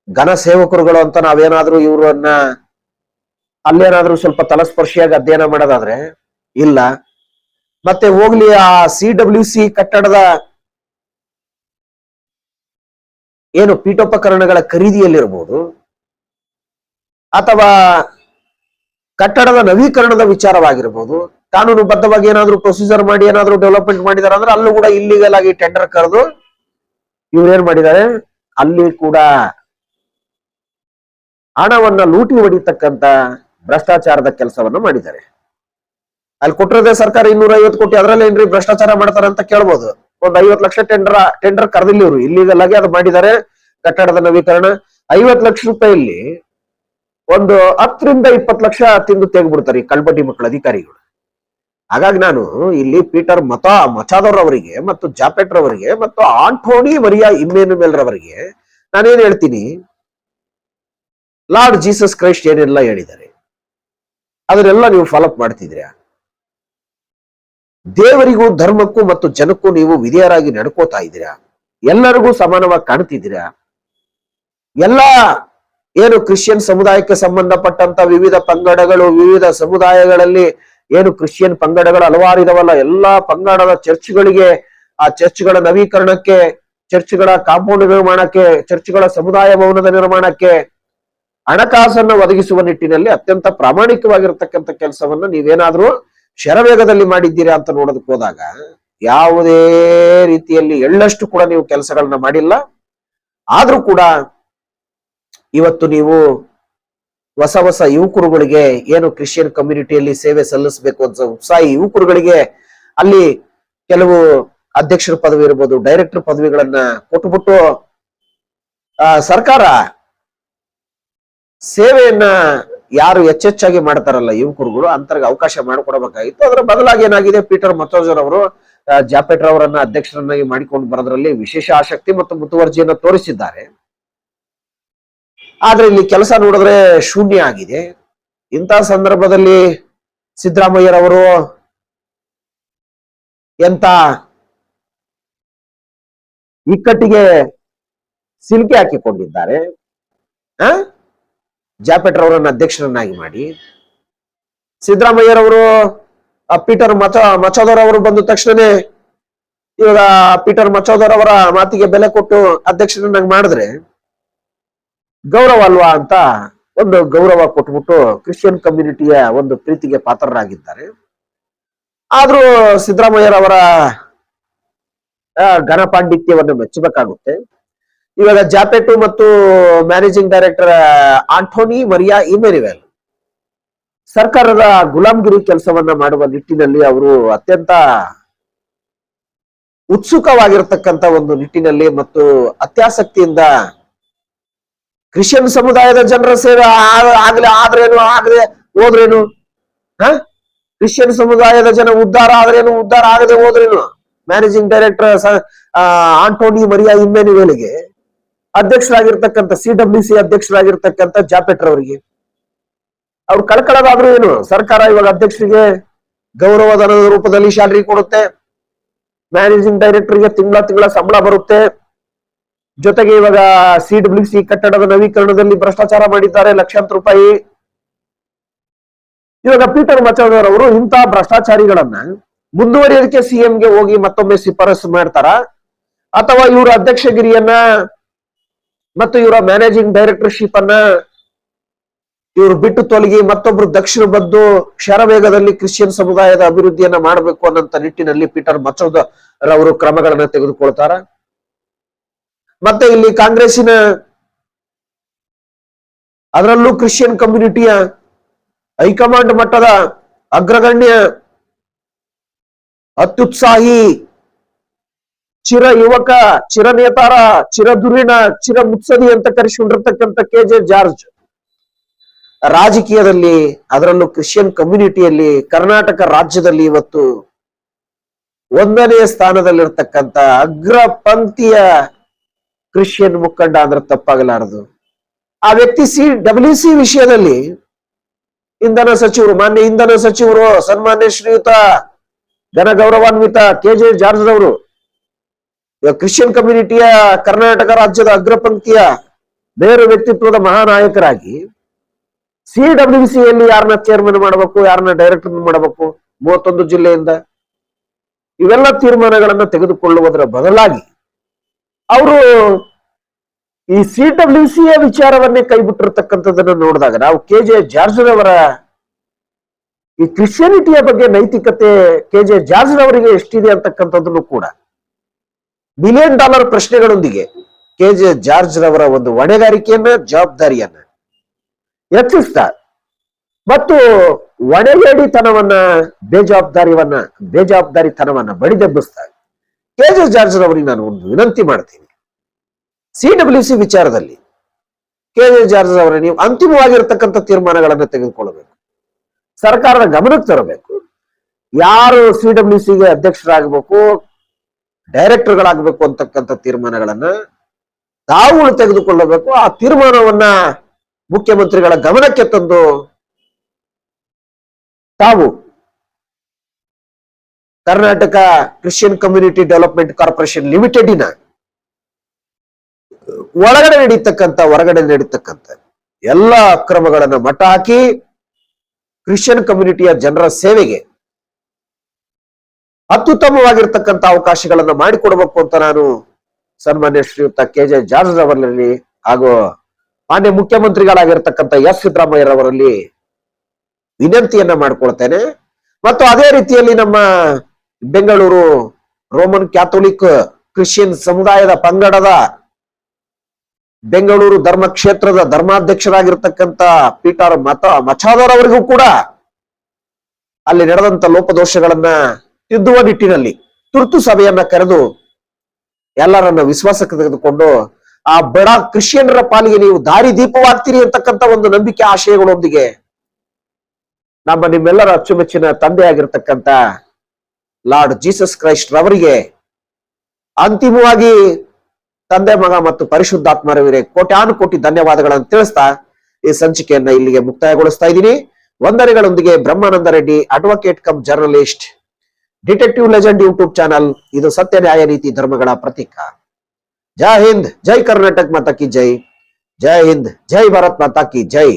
ಘನ ಸೇವಕರುಗಳು ಅಂತ ನಾವೇನಾದ್ರೂ ಇವರನ್ನ ಅಲ್ಲೇನಾದ್ರೂ ಸ್ವಲ್ಪ ತಲಸ್ಪರ್ಶಿಯಾಗಿ ಅಧ್ಯಯನ ಮಾಡೋದಾದ್ರೆ ಇಲ್ಲ. ಮತ್ತೆ ಹೋಗ್ಲಿ, ಆ ಸಿ ಡಬ್ಲ್ಯೂ ಸಿ ಕಟ್ಟಡದ ಏನು ಪೀಠೋಪಕರಣಗಳ ಖರೀದಿಯಲ್ಲಿರ್ಬೋದು ಅಥವಾ ಕಟ್ಟಡದ ನವೀಕರಣದ ವಿಚಾರವಾಗಿರ್ಬೋದು, ಕಾನೂನುಬದ್ಧವಾಗಿ ಏನಾದ್ರೂ ಪ್ರೊಸೀಜರ್ ಮಾಡಿ ಏನಾದ್ರೂ ಡೆವಲಪ್ಮೆಂಟ್ ಮಾಡಿದಾರೆ ಅಂದ್ರೆ ಅಲ್ಲೂ ಕೂಡ ಇಲ್ಲಿಗಲ್ ಆಗಿ ಟೆಂಡರ್ ಕರೆದು ಇವ್ರೇನ್ ಮಾಡಿದ್ದಾರೆ? ಅಲ್ಲಿ ಕೂಡ ಹಣವನ್ನ ಲೂಟಿ ಹೊಡಿತಕ್ಕಂತ ಭ್ರಷ್ಟಾಚಾರದ ಕೆಲಸವನ್ನ ಮಾಡಿದ್ದಾರೆ. ಅಲ್ಲಿ ಕೊಟ್ಟಿರೋದೇ ಸರ್ಕಾರ ಇನ್ನೂರ ಐವತ್ತು ಕೋಟಿ, ಅದರಲ್ಲಿ ಏನ್ರಿ ಭ್ರಷ್ಟಾಚಾರ ಮಾಡ್ತಾರೆ ಅಂತ ಕೇಳ್ಬೋದು. ಒಂದ್ ಐವತ್ ಲಕ್ಷ ಟೆಂಡರ್ ಟೆಂಡರ್ ಕರೆದಿಲ್ಲ ಇವರು. ಇಲ್ಲಿಗಲ್ ಅದು ಮಾಡಿದ್ದಾರೆ. ಕಟ್ಟಡದ ನವೀಕರಣ. ಐವತ್ ಲಕ್ಷ ರೂಪಾಯಿಯಲ್ಲಿ ಒಂದು ಹತ್ತರಿಂದ ಇಪ್ಪತ್ತು ಲಕ್ಷ ತಿಂದು ತೆಗೆದ್ಬಿಡ್ತಾರೆ ಈ ಕಲ್ಬಡ್ಡಿ ಮಕ್ಕಳ ಅಧಿಕಾರಿಗಳು. ಹಾಗಾಗಿ ನಾನು ಇಲ್ಲಿ ಪೀಟರ್ ಮತ ಮಚಾದೋರ್ ಅವರಿಗೆ ಮತ್ತು ಜಾಪೆಟ್ ರವರಿಗೆ ಮತ್ತು ಆಂಟೋನಿ ಮರಿಯಾ ಇಮ್ಮೇನು ಮೇಲ್ರವರಿಗೆ ನಾನೇನ್ ಹೇಳ್ತೀನಿ? ಲಾರ್ಡ್ ಜೀಸಸ್ ಕ್ರೈಸ್ಟ್ ಏನೆಲ್ಲ ಹೇಳಿದ್ದಾರೆ? ಅದನ್ನೆಲ್ಲ ನೀವು ಫಾಲೋಅಪ್ ಮಾಡ್ತಿದ್ರ್ಯಾ ದೇವರಿಗೂ, ಧರ್ಮಕ್ಕೂ ಮತ್ತು ಜನಕ್ಕೂ ನೀವು ವಿಧೇಯರಾಗಿ ನಡ್ಕೋತಾ ಇದ್ದೀರಾ? ಎಲ್ಲರಿಗೂ ಸಮಾನವಾಗಿ ಕಾಣ್ತಿದ್ದೀರಾ? ಎಲ್ಲ ಏನು ಕ್ರಿಶ್ಚಿಯನ್ ಸಮುದಾಯಕ್ಕೆ ಸಂಬಂಧಪಟ್ಟಂತ ವಿವಿಧ ಪಂಗಡಗಳು, ವಿವಿಧ ಸಮುದಾಯಗಳಲ್ಲಿ ಏನು ಕ್ರಿಶ್ಚಿಯನ್ ಪಂಗಡಗಳು ಹಲವಾರು ಇದಾವಲ್ಲ, ಎಲ್ಲಾ ಪಂಗಡದ ಚರ್ಚ್ಗಳಿಗೆ ಆ ಚರ್ಚ್ಗಳ ನವೀಕರಣಕ್ಕೆ, ಚರ್ಚ್ಗಳ ಕಾಂಪೌಂಡ್ ನಿರ್ಮಾಣಕ್ಕೆ, ಚರ್ಚ್ಗಳ ಸಮುದಾಯ ಭವನದ ನಿರ್ಮಾಣಕ್ಕೆ ಹಣಕಾಸನ್ನು ಒದಗಿಸುವ ನಿಟ್ಟಿನಲ್ಲಿ ಅತ್ಯಂತ ಪ್ರಾಮಾಣಿಕವಾಗಿರ್ತಕ್ಕಂಥ ಕೆಲಸವನ್ನ ನೀವೇನಾದ್ರೂ ಶರವೇಗದಲ್ಲಿ ಮಾಡಿದ್ದೀರಾ ಅಂತ ನೋಡೋದಕ್ಕೆ ಹೋದಾಗ, ಯಾವುದೇ ರೀತಿಯಲ್ಲಿ ಎಳ್ಳಷ್ಟು ಕೂಡ ನೀವು ಕೆಲಸಗಳನ್ನ ಮಾಡಿಲ್ಲ. ಆದ್ರೂ ಕೂಡ ಇವತ್ತು ನೀವು ಹೊಸ ಹೊಸ ಯುವಕರುಗಳಿಗೆ ಏನು ಕ್ರಿಶ್ಚಿಯನ್ ಕಮ್ಯುನಿಟಿಯಲ್ಲಿ ಸೇವೆ ಸಲ್ಲಿಸಬೇಕು ಅಂತ ಉತ್ಸಾಹಿ ಯುವಕರುಗಳಿಗೆ ಅಲ್ಲಿ ಕೆಲವು ಅಧ್ಯಕ್ಷರ ಪದವಿ ಇರ್ಬೋದು ಡೈರೆಕ್ಟರ್ ಪದವಿಗಳನ್ನ ಕೊಟ್ಟುಬಿಟ್ಟು ಆ, ಸರ್ಕಾರ ಸೇವೆಯನ್ನ ಯಾರು ಹೆಚ್ಚೆಚ್ಚಾಗಿ ಮಾಡ್ತಾರಲ್ಲ ಯುವಕರುಗಳು ಅಂತರ್ಗ ಅವಕಾಶ ಮಾಡಿಕೊಡಬೇಕಾಗಿತ್ತು. ಅದರ ಬದಲಾಗಿ ಏನಾಗಿದೆ? ಪೀಟರ್ ಮತ್ತೋಜರ್ ಅವರು ಆ, ಜಾಪೆಟ್ ಅವರನ್ನ ಅಧ್ಯಕ್ಷರನ್ನಾಗಿ ಮಾಡಿಕೊಂಡು ಬರೋದ್ರಲ್ಲಿ ವಿಶೇಷ ಆಸಕ್ತಿ ಮತ್ತು ಮುತುವರ್ಜಿಯನ್ನು ತೋರಿಸಿದ್ದಾರೆ. ಆದ್ರೆ ಇಲ್ಲಿ ಕೆಲಸ ನೋಡಿದ್ರೆ ಶೂನ್ಯ ಆಗಿದೆ. ಇಂಥ ಸಂದರ್ಭದಲ್ಲಿ ಸಿದ್ದರಾಮಯ್ಯರವರು ಎಂತ ಇಕ್ಕಟ್ಟಿಗೆ ಸಿಲ್ಕಿ ಹಾಕಿಕೊಂಡಿದ್ದಾರೆ. ಆ? ಜಾಪೆಟ್ರವರನ್ನ ಅಧ್ಯಕ್ಷರನ್ನಾಗಿ ಮಾಡಿ. ಸಿದ್ದರಾಮಯ್ಯರವರು ಪೀಟರ್ ಮಚ, ಮಚೋದರ್ ಅವರು ಬಂದ ತಕ್ಷಣನೇ ಇವಾಗ ಪೀಟರ್ ಮಚೋದರ್ ಅವರ ಮಾತಿಗೆ ಬೆಲೆ ಕೊಟ್ಟು ಅಧ್ಯಕ್ಷರನ್ನಾಗಿ ಮಾಡಿದ್ರೆ ಗೌರವ ಅಲ್ವಾ ಅಂತ ಒಂದು ಗೌರವ ಕೊಟ್ಬಿಟ್ಟು ಕ್ರಿಶ್ಚಿಯನ್ ಕಮ್ಯುನಿಟಿಯ ಒಂದು ಪ್ರೀತಿಗೆ ಪಾತ್ರರಾಗಿದ್ದಾರೆ. ಆದ್ರೂ ಸಿದ್ದರಾಮಯ್ಯರವರ ಘನಪಾಂಡಿತ್ಯವನ್ನು ಮೆಚ್ಚಬೇಕಾಗುತ್ತೆ. ಇವಾಗ ಜಾಪೆಟು ಮತ್ತು ಮ್ಯಾನೇಜಿಂಗ್ ಡೈರೆಕ್ಟರ್ ಆಂಟೋನಿ ಮರಿಯಾ ಇಮೆರಿವೆಲ್ ಸರ್ಕಾರದ ಗುಲಾಮ್ಗಿರಿ ಕೆಲಸವನ್ನ ಮಾಡುವ ನಿಟ್ಟಿನಲ್ಲಿ ಅವರು ಅತ್ಯಂತ ಉತ್ಸುಕವಾಗಿರತಕ್ಕಂತ ಒಂದು ನಿಟ್ಟಿನಲ್ಲಿ ಮತ್ತು ಅತ್ಯಾಸಕ್ತಿಯಿಂದ ಕ್ರಿಶ್ಚಿಯನ್ ಸಮುದಾಯದ ಜನರ ಸೇವೆ ಆಗ್ಲಿ ಆದ್ರೇನು, ಆಗದೆ ಹೋದ್ರೇನು? ಹ? ಕ್ರಿಶ್ಚಿಯನ್ ಸಮುದಾಯದ ಜನ ಉದ್ಧಾರ ಆದ್ರೇನು, ಉದ್ಧಾರ ಆಗದೆ ಹೋದ್ರೇನು? ಮ್ಯಾನೇಜಿಂಗ್ ಡೈರೆಕ್ಟರ್ ಆಂಟೋನಿ ಮರಿಯಾ ಇಮ್ಮೆನಿವೇಲಿಗೆ ಅಧ್ಯಕ್ಷರಾಗಿರ್ತಕ್ಕಂಥ ಸಿ ಡಬ್ಲ್ಯೂ ಸಿ ಅಧ್ಯಕ್ಷರಾಗಿರ್ತಕ್ಕಂಥ ಜಾಪೆಟ್ರ್ ಅವರಿಗೆ. ಅವ್ರು ಕಳ್ಕೊಳ್ಳೋದಾದ್ರೂ ಏನು? ಸರ್ಕಾರ ಇವಾಗ ಅಧ್ಯಕ್ಷರಿಗೆ ಗೌರವಧನದ ರೂಪದಲ್ಲಿ ಶಾಲರಿ ಕೊಡುತ್ತೆ. ಮ್ಯಾನೇಜಿಂಗ್ ಡೈರೆಕ್ಟರ್ಗೆ ತಿಂಗಳ ತಿಂಗಳ ಸಂಬಳ ಬರುತ್ತೆ. ಜೊತೆಗೆ ಇವಾಗ ಸಿ ಡಬ್ಲ್ಯೂ ಸಿ ಕಟ್ಟಡದ ನವೀಕರಣದಲ್ಲಿ ಭ್ರಷ್ಟಾಚಾರ ಮಾಡಿದ್ದಾರೆ ಲಕ್ಷಾಂತರ ರೂಪಾಯಿ. ಇವಾಗ ಪೀಟರ್ ಮಚಾದರ್ ಅವರು ಇಂತಹ ಭ್ರಷ್ಟಾಚಾರಿಗಳನ್ನ ಮುಂದುವರಿಯೋದಕ್ಕೆ ಸಿಎಂಗೆ ಹೋಗಿ ಮತ್ತೊಮ್ಮೆ ಶಿಫಾರಸು ಮಾಡ್ತಾರ? ಅಥವಾ ಇವರ ಅಧ್ಯಕ್ಷಗಿರಿಯನ್ನ ಮತ್ತು ಇವರ ಮ್ಯಾನೇಜಿಂಗ್ ಡೈರೆಕ್ಟರ್ಶಿಪ್ ಅನ್ನ ಇವರು ಬಿಟ್ಟು ತೊಲಗಿ ಮತ್ತೊಬ್ರು ದಕ್ಷಿಣ ಬದ್ದು ಕ್ಷರವೇಗದಲ್ಲಿ ಕ್ರಿಶ್ಚಿಯನ್ ಸಮುದಾಯದ ಅಭಿವೃದ್ಧಿಯನ್ನ ಮಾಡಬೇಕು ಅನ್ನಂತ ನಿಟ್ಟಿನಲ್ಲಿ ಪೀಟರ್ ಮಚೋದ ರವರು ಕ್ರಮಗಳನ್ನ ತೆಗೆದುಕೊಳ್ತಾರ? ಮತ್ತೆ ಇಲ್ಲಿ ಕಾಂಗ್ರೆಸ್ಸಿನ ಅದರಲ್ಲೂ ಕ್ರಿಶ್ಚಿಯನ್ ಕಮ್ಯುನಿಟಿಯ ಹೈಕಮಾಂಡ್ ಮಟ್ಟದ ಅಗ್ರಗಣ್ಯ ಅತ್ಯುತ್ಸಾಹಿ ಚಿರ ಯುವಕ, ಚಿರ ನೇತಾರ, ಚಿರ ಮುತ್ಸದಿ ಅಂತ ಕರೆಸಿಕೊಂಡಿರ್ತಕ್ಕಂಥ ಕೆ ಜೆ ಜಾರ್ಜ್ ರಾಜಕೀಯದಲ್ಲಿ, ಅದರಲ್ಲೂ ಕ್ರಿಶ್ಚಿಯನ್ ಕಮ್ಯುನಿಟಿಯಲ್ಲಿ ಕರ್ನಾಟಕ ರಾಜ್ಯದಲ್ಲಿ ಇವತ್ತು ಒಂದನೇ ಸ್ಥಾನದಲ್ಲಿರ್ತಕ್ಕಂಥ ಅಗ್ರ ಪಂಕ್ತಿಯ ಕ್ರಿಶ್ಚಿಯನ್ ಮುಖಂಡ ಅಂದ್ರೆ ತಪ್ಪಾಗಲಾರದು. ಆ ವ್ಯಕ್ತಿ ಸಿ ಡಬ್ಲ್ಯೂ ಸಿ ವಿಷಯದಲ್ಲಿ ಇಂಧನ ಸಚಿವರು, ಮಾನ್ಯ ಇಂಧನ ಸಚಿವರು, ಸನ್ಮಾನ್ಯ ಶ್ರೀಯುತ ಘನ ಗೌರವಾನ್ವಿತ ಕೆ ಜೆ ಜಾರ್ಜ್ ಅವರು ಕ್ರಿಶ್ಚಿಯನ್ ಕಮ್ಯುನಿಟಿಯ ಕರ್ನಾಟಕ ರಾಜ್ಯದ ಅಗ್ರಪಂಕ್ತಿಯ ಬೇರೆ ವ್ಯಕ್ತಿತ್ವದ ಮಹಾನಾಯಕರಾಗಿ ಸಿ ಡಬ್ಲ್ಯೂ ಸಿಯಲ್ಲಿ ಯಾರನ್ನ ಚೇರ್ಮನ್ ಮಾಡಬೇಕು ಯಾರನ್ನ ಡೈರೆಕ್ಟರ್ ಮಾಡಬೇಕು, ಮೂವತ್ತೊಂದು ಜಿಲ್ಲೆಯಿಂದ ಇವೆಲ್ಲ ತೀರ್ಮಾನಗಳನ್ನ ತೆಗೆದುಕೊಳ್ಳುವುದರ ಬದಲಾಗಿ ಅವರು ಈ ಸಿ ಡಬ್ಲ್ಯೂ ಸಿ ವಿಚಾರವನ್ನೇ ಕೈಬಿಟ್ಟಿರ್ತಕ್ಕಂಥದ್ದನ್ನ ನೋಡಿದಾಗ ನಾವು ಕೆ ಜೆ ಜಾರ್ಜ್ನವರ ಈ ಕ್ರಿಶ್ಚಿಯಾನಿಟಿಯ ಬಗ್ಗೆ ನೈತಿಕತೆ ಕೆ ಜೆ ಜಾರ್ಜ್ನವರಿಗೆ ಎಷ್ಟಿದೆ ಅಂತಕ್ಕಂಥದ್ದನ್ನು ಕೂಡ ಮಿಲಿಯನ್ ಡಾಲರ್ ಪ್ರಶ್ನೆಗಳೊಂದಿಗೆ ಕೆ ಜೆ ಜಾರ್ಜ್ ರವರ ಒಂದು ಹೊಣೆಗಾರಿಕೆಯನ್ನ, ಜವಾಬ್ದಾರಿಯನ್ನ ಹೆಚ್ಚಿಸ್ತಾ ಮತ್ತು ಒಣಗೇಡಿತನವನ್ನ ಬೇಜವಾಬ್ದಾರಿವನ್ನ ಬೇಜವಾಬ್ದಾರಿತನವನ್ನ ಬಡಿದೆಬ್ಬಿಸ್ತಾ ಕೆ ಜೆ ಜಾರ್ಜ್ ಅವರಿಗೆ ನಾನು ಒಂದು ವಿನಂತಿ ಮಾಡ್ತೀನಿ. ಸಿ ಡಬ್ಲ್ಯೂ ಸಿ ವಿಚಾರದಲ್ಲಿ ಕೆ ಜೆ ಜಾರ್ಜ್ ಅವರ, ನೀವು ಅಂತಿಮವಾಗಿರ್ತಕ್ಕಂಥ ತೀರ್ಮಾನಗಳನ್ನು ತೆಗೆದುಕೊಳ್ಳಬೇಕು. ಸರ್ಕಾರದ ಗಮನಕ್ಕೆ ತರಬೇಕು. ಯಾರು ಸಿ ಡಬ್ಲ್ಯೂ ಸಿಗೆ ಅಧ್ಯಕ್ಷರಾಗಬೇಕು, ಡೈರೆಕ್ಟರ್ಗಳಾಗಬೇಕು ಅಂತಕ್ಕಂಥ ತೀರ್ಮಾನಗಳನ್ನ ತಾವುಗಳು ತೆಗೆದುಕೊಳ್ಳಬೇಕು. ಆ ತೀರ್ಮಾನವನ್ನ ಮುಖ್ಯಮಂತ್ರಿಗಳ ಗಮನಕ್ಕೆ ತಂದು ತಾವು Karnataka Christian community development corporation ಲಿಮಿಟೆಡಿನ ಒಳಗಡೆ ನಡೀತಕ್ಕಂಥ, ಹೊರಗಡೆ ನಡೀತಕ್ಕಂಥ ಎಲ್ಲ ಅಕ್ರಮಗಳನ್ನ ಮಟ್ಟ ಹಾಕಿ ಕ್ರಿಶ್ಚಿಯನ್ ಕಮ್ಯುನಿಟಿಯ ಜನರ ಸೇವೆಗೆ ಅತ್ಯುತ್ತಮವಾಗಿರ್ತಕ್ಕಂಥ ಅವಕಾಶಗಳನ್ನ ಮಾಡಿಕೊಡ್ಬೇಕು ಅಂತ ನಾನು ಸನ್ಮಾನ್ಯ ಶ್ರೀಯುತ ಕೆ ಜೆ ಜಾರ್ಜ್ ಅವರಲ್ಲಿ ಹಾಗೂ ಮಾನ್ಯ ಮುಖ್ಯಮಂತ್ರಿಗಳಾಗಿರ್ತಕ್ಕಂಥ ಎಸ್. ಸಿದ್ದರಾಮಯ್ಯರವರಲ್ಲಿ ವಿನಂತಿಯನ್ನ ಮಾಡ್ಕೊಳ್ತೇನೆ. ಮತ್ತು ಅದೇ ರೀತಿಯಲ್ಲಿ ನಮ್ಮ ಬೆಂಗಳೂರು ರೋಮನ್ ಕ್ಯಾಥೋಲಿಕ್ ಕ್ರಿಶ್ಚಿಯನ್ ಸಮುದಾಯದ ಪಂಗಡದ ಬೆಂಗಳೂರು ಧರ್ಮ ಕ್ಷೇತ್ರದ ಧರ್ಮಾಧ್ಯಕ್ಷರಾಗಿರ್ತಕ್ಕಂಥ ಪೀಟರ್ ಮತ ಮಚಾದರ್ ಅವರಿಗೂ ಕೂಡ ಅಲ್ಲಿ ನಡೆದಂತ ಲೋಪದೋಷಗಳನ್ನ ತಿದ್ದುವ ನಿಟ್ಟಿನಲ್ಲಿ ತುರ್ತು ಸಭೆಯನ್ನ ಕರೆದು ಎಲ್ಲರನ್ನ ವಿಶ್ವಾಸಕ್ಕೆ ತೆಗೆದುಕೊಂಡು ಆ ಬಡ ಕ್ರಿಶ್ಚಿಯನ್ರ ಪಾಲಿಗೆ ನೀವು ದಾರಿ ದೀಪವಾಗ್ತೀರಿ ಅಂತಕ್ಕಂಥ ಒಂದು ನಂಬಿಕೆ ಆಶಯಗಳೊಂದಿಗೆ ನಮ್ಮ ನಿಮ್ಮೆಲ್ಲರ ಅಚ್ಚುಮೆಚ್ಚಿನ ತಂದೆಯಾಗಿರ್ತಕ್ಕಂಥ ಲಾರ್ಡ್ ಜೀಸಸ್ ಕ್ರೈಸ್ಟ್ ರವರಿಗೆ ಅಂತಿಮವಾಗಿ ತಂದೆ ಮಗ ಮತ್ತು ಪರಿಶುದ್ಧಾತ್ಮರವರಿಗೆ ಕೋಟ್ಯಾನು ಕೋಟಿ ಧನ್ಯವಾದಗಳನ್ನು ತಿಳಿಸ್ತಾ ಈ ಸಂಚಿಕೆಯನ್ನ ಇಲ್ಲಿಗೆ ಮುಕ್ತಾಯಗೊಳಿಸ್ತಾ ಇದ್ದೀನಿ. ವಂದನೆಗಳೊಂದಿಗೆ Brahmananda Reddy advocate cum journalist detective legend YouTube channel ಇದು ಸತ್ಯ, ನ್ಯಾಯ, ನೀತಿ, ಧರ್ಮಗಳ ಪ್ರತೀಕ. ಜೈ ಹಿಂದ್, ಜೈ ಕರ್ನಾಟಕ ಮಾತಾಕಿ ಜೈ. ಜೈ ಹಿಂದ್, ಜೈ ಭಾರತ್ ಮಾತಾ ಕಿ ಜೈ.